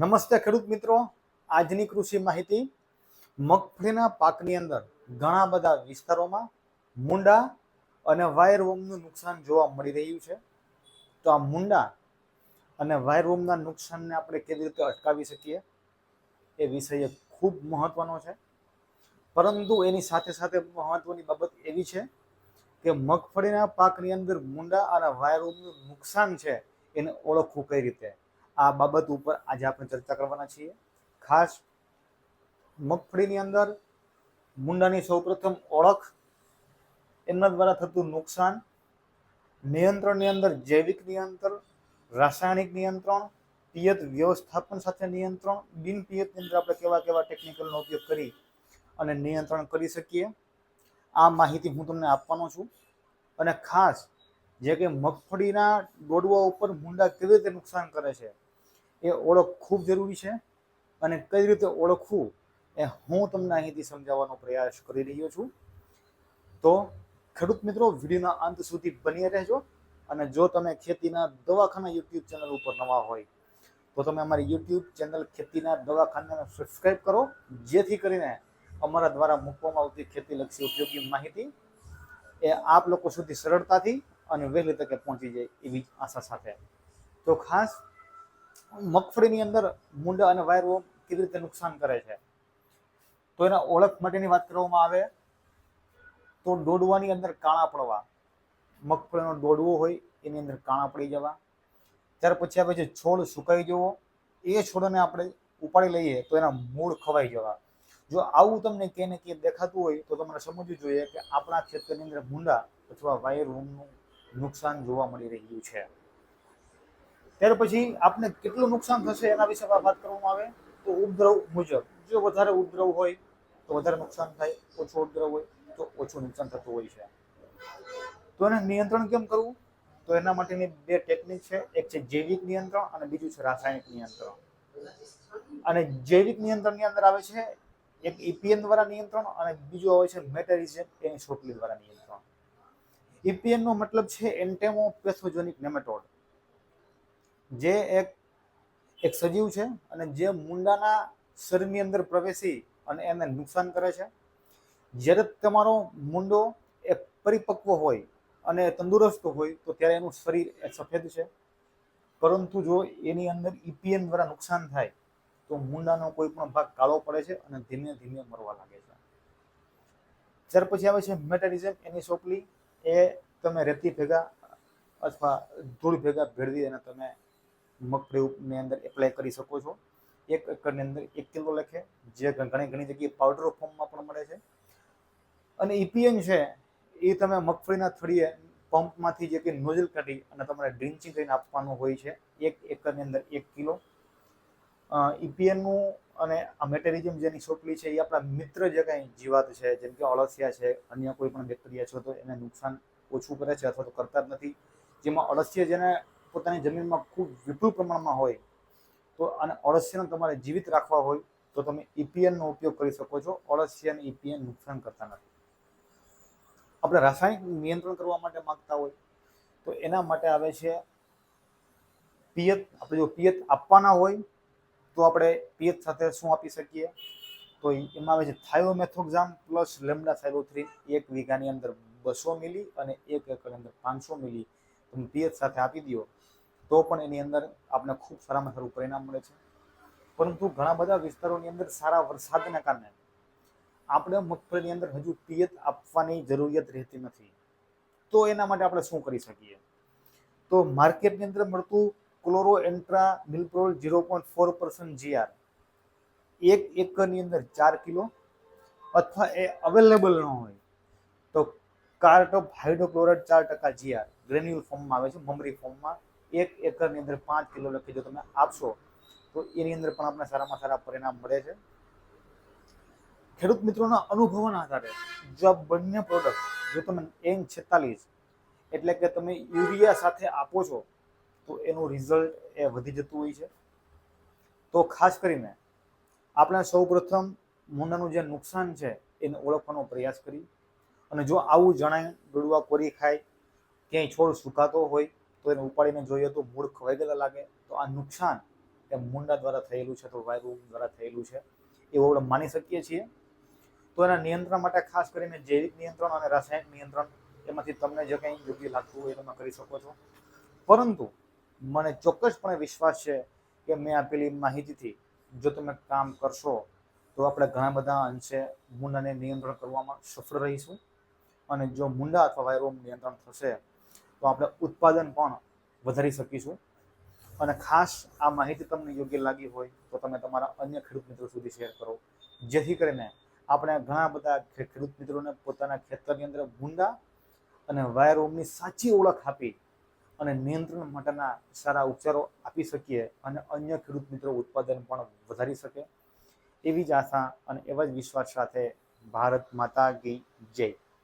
નમસ્તે ખેડૂત મિત્રો. આજની કૃષિ માહિતી મગફળીના પાકની અંદર ઘણા બધા વિસ્તારોમાં મુંડા અને વાયરવોમનું નુકસાન જોવા મળી રહ્યું છે. તો આ મુંડા અને વાયરવોમના નુકસાનને આપણે કેવી રીતે અટકાવી શકીએ એ વિષય ખૂબ મહત્વનો છે. પરંતુ એની સાથે સાથે મહત્વની બાબત એવી છે કે મગફળીના પાકની અંદર મુંડા અને વાયરવોમનું નુકસાન છે એને ઓળખવું કઈ રીતે? આ બાબત ઉપર આજે આપણે ચર્ચા કરવાના છીએ. ખાસ મગફળીની અંદર મુંડાની સૌપ્રથમ ઓળખ એમના દ્વારા થતું નુકસાન, નિયંત્રણની અંદર જૈવિક નિયંત્રણ, રાસાયણિક નિયંત્રણ, પિયત વ્યવસ્થાપન સાથે નિયંત્રણ, બિન પિયતની અંદર આપણે કેવા કેવા ટેકનિકલનો ઉપયોગ કરી અને નિયંત્રણ કરી શકીએ, આ માહિતી હું તમને આપવાનો છું. અને ખાસ જે કે મગફળીના ડોડવા ઉપર મુંડા કેવી રીતે નુકસાન કરે છે એ ઓળખ ખૂબ જરૂરી છે અને કઈ રીતે ઓળખવું એ હું તમને અહીંથી સમજાવવાનો પ્રયાસ કરી રહ્યો છું. તો ખેડૂત મિત્રો, વિડીયોના અંત સુધી બની રહેજો અને જો તમે ખેતીના દવાખાના યુટ્યુબ ચેનલ ઉપર નવા હોય તો તમે અમારી યુટ્યુબ ચેનલ ખેતીના દવાખાનાને સબસ્ક્રાઈબ કરો, જેથી કરીને અમારા દ્વારા મૂકવામાં આવતી ખેતીલક્ષી ઉપયોગી માહિતી એ આપ લોકો સુધી સરળતાથી અને વહેલી તકે પહોંચી જાય એવી આશા સાથે. તો ખાસ મગફળીની અંદર મુંડા અને વાયરો કેવી રીતે નુકસાન કરે છે? તો એના ઓળખ માટેની વાત કરવામાં આવે તો દોડવાની અંદર કાણા પડવા. મગફળીનો દોડવો હોય એની અંદર કાણા પડી જવા. ત્યાર પછી આવે છે છોડ સુકાઈ જવો, એ છોડને આપણે ઉપાડી લઈએ તો એના મૂળ ખવાઈ જવા. જો આવું તમને કે ને કે દેખાતું હોય તો તમારે સમજવું જોઈએ કે આપણા ખેતરની અંદર મૂંડા અથવા વાયર રૂમનું નુકસાન જોવા મળી રહ્યું છે. ત્યાર પછી આપને કેટલું નુકસાન થશે એના વિશે વાત કરવામાં આવે તો ઉપદ્રવ મુજબ, જો વધારે ઉપદ્રવ હોય તો વધારે નુકસાન થાય, ઓછો ઉપદ્રવ હોય તો ઓછું નુકસાન થતું હોય છે. તો એને નિયંત્રણ કેમ કરવું? તો એના માટેની બે ટેકનિક છે. એક છે જૈવિક નિયંત્રણ અને બીજું છે રાસાયણિક નિયંત્રણ. અને જૈવિક નિયંત્રણની અંદર આવે છે એક ઈપીએન દ્વારા નિયંત્રણ અને બીજું આવે છે મેટેરિઝમ એની છોટલી દ્વારા નિયંત્રણ. ઇપીએનનો મતલબ છે એન્ટેમો પેથોજેનિક નેમેટોડ જે એક એક સજીવ છે અને જે મુંડાના શરીરની અંદર પ્રવેશી અને એને નુકસાન કરે છે. જ્યારે તમારો મુંડો એ પરિપક્વ હોય અને તંદુરસ્ત હોય, તો ત્યારે એનું શરીર એ સફેદ છે. પરંતુ જો એની અંદર ઇપીએન દ્વારા નુકસાન થાય, તો મુંડાનો કોઈ પણ ભાગ કાળો પડે છે અને ધીમે ધીમે મરવા લાગે છે. ત્યાર પછી આવે છે મેટાલિઝમ. એની સોપલી એ તમે રેતી ભેગા અથવા ધૂળ ભેગા ભેળવી અને તમે મગફળીની અંદર એપ્લાય કરી શકો છો. એક એકરની અંદર એક કિલો લખે, જે ઘણી ઘણી જગ્યાએ પાવડર ફોર્મમાં પણ મળે છે. અને ઈપીએન છે એ તમે મગફળીના થળીએ પંપમાંથી જે કે નોઝલ કાઢી અને તમારે ડ્રિન્ચિંગ કરીને આપવાનું હોય છે, એક એકરની અંદર એક કિલો. ઇપીએનનું અને આ મેટેરિઝમ જેની છોટલી છે એ આપણા મિત્ર જે કાંઈ જીવાત છે, જેમ કે અળસિયા છે, અન્ય કોઈ પણ બેક્ટેરિયા છે, તો એને નુકસાન ઓછું કરે છે અથવા તો કરતા જ નથી. જેમાં અળસિયા જેને પોતાની જમીનમાં ખૂબ વિપુલ પ્રમાણમાં હોય, તો અને અળસિયાને તમારે જીવિત રાખવા હોય, તો તમે ઈપીએનનો ઉપયોગ કરી શકો છો. અળસિયાને ઈપીએન નુકસાન કરતા નથી. આપણે રાસાયણિક નિયંત્રણ કરવા માટે માંગતા હોય, તો એના માટે આવે છે પિયત. આપણે જો પિયત આપવાના હોય, તો આપણે પિયત સાથે શું આપી શકીએ? તો એમાં આવે છે થાયોમેથોક્ઝામ પ્લસ લેમડા સાયલોથ્રીન એક વીઘાની અંદર બસો મિલી અને એક એકરની અંદર પાંચસો મિલી. તમે પિયત સાથે આપી દો. તો પણ એની અંદર આપણે ખૂબ સારામાં સારું પરિણામ મળે છે. પરંતુ ઘણા બધા વિસ્તારોની અંદર સારા વરસાદના કારણે આપણે મગફળીની અંદર હજુ પિયત આપવાની જરૂરિયાત રહેતી નથી. તો એના માટે આપણે શું કરી શકીએ? તો માર્કેટની અંદર મળતું chlorantraniliprole zero point four percent GR એક એકરની અંદર ચાર કિલો અથવા એ અવેલેબલ ન હોય તો કાર્ટ ઓફ હાઇડ્રોક્લોરાઇડ ચાર ટકા જીઆર ગ્રેન્યુલ ફોર્મમાં આવે છે, મમરી ફોર્મમાં. એક એકરની અંદર પાંચ કિલો લખી જો તમે આપશો, તો એની અંદર પણ આપણે સારામાં સારા પરિણામ મળે છે. ખેડૂત મિત્રોના અનુભવોના આધારે જો બંને પ્રોડક્ટ જો તમે એન છેતાલીસ એટલે કે તમે યુરિયા સાથે આપો છો, તો એનું રિઝલ્ટ એ વધી જતું હોય છે. તો ખાસ કરીને આપણે સૌ પ્રથમ મુંડાનું જે નુકસાન છે, એને ઓળખવાનો પ્રયાસ કરી અને જો આવું જણાય ગળવા કોરી ખાય, ક્યાંય છોડ સુકાતો હોય તો એને ઉપાડીને જોઈએ તો મૂળ ખવાઈ ગયેલા લાગે. તો આ નુકસાન એ મુંડા દ્વારા થયેલું છે, તો વાયુ દ્વારા થયેલું છે, એવું આપણે માની શકીએ છીએ. તો એના નિયંત્રણ માટે ખાસ કરીને જૈવિક નિયંત્રણ અને રાસાયણિક નિયંત્રણ, એમાંથી તમને જે કંઈ યોગ્ય લાગતું હોય એ તમે કરી શકો છો. પરંતુ મને ચોક્કસપણે વિશ્વાસ છે કે મેં આપેલી માહિતીથી જો તમે કામ કરશો તો આપણે ઘણા બધા અંશે મુંડાને નિયંત્રણ કરવામાં સફળ રહીશું. અને જો મુંડા અથવા વાયરોમ નિયંત્રણ થશે તો આપણે ઉત્પાદન પણ વધારી શકીશું. અને ખાસ આ માહિતી તમને યોગ્ય લાગી હોય તો તમે તમારા અન્ય ખેડૂત મિત્રો સુધી શેર કરો. જેથી કરીને આપણે ઘણા બધા ખેડૂત મિત્રોને પોતાના ખેતરની અંદર ભૂંડા અને વાયરોમની સાચી ઓળખ આપી અને નિયંત્રણ માટેના સારા ઉપચારો આપી શકીએ અને અન્ય ખેડૂત મિત્રો ઉત્પાદન પણ વધારી શકે. એવી જ આશા અને એવા જ વિશ્વાસ સાથે ભારત માતા ગઈ જય.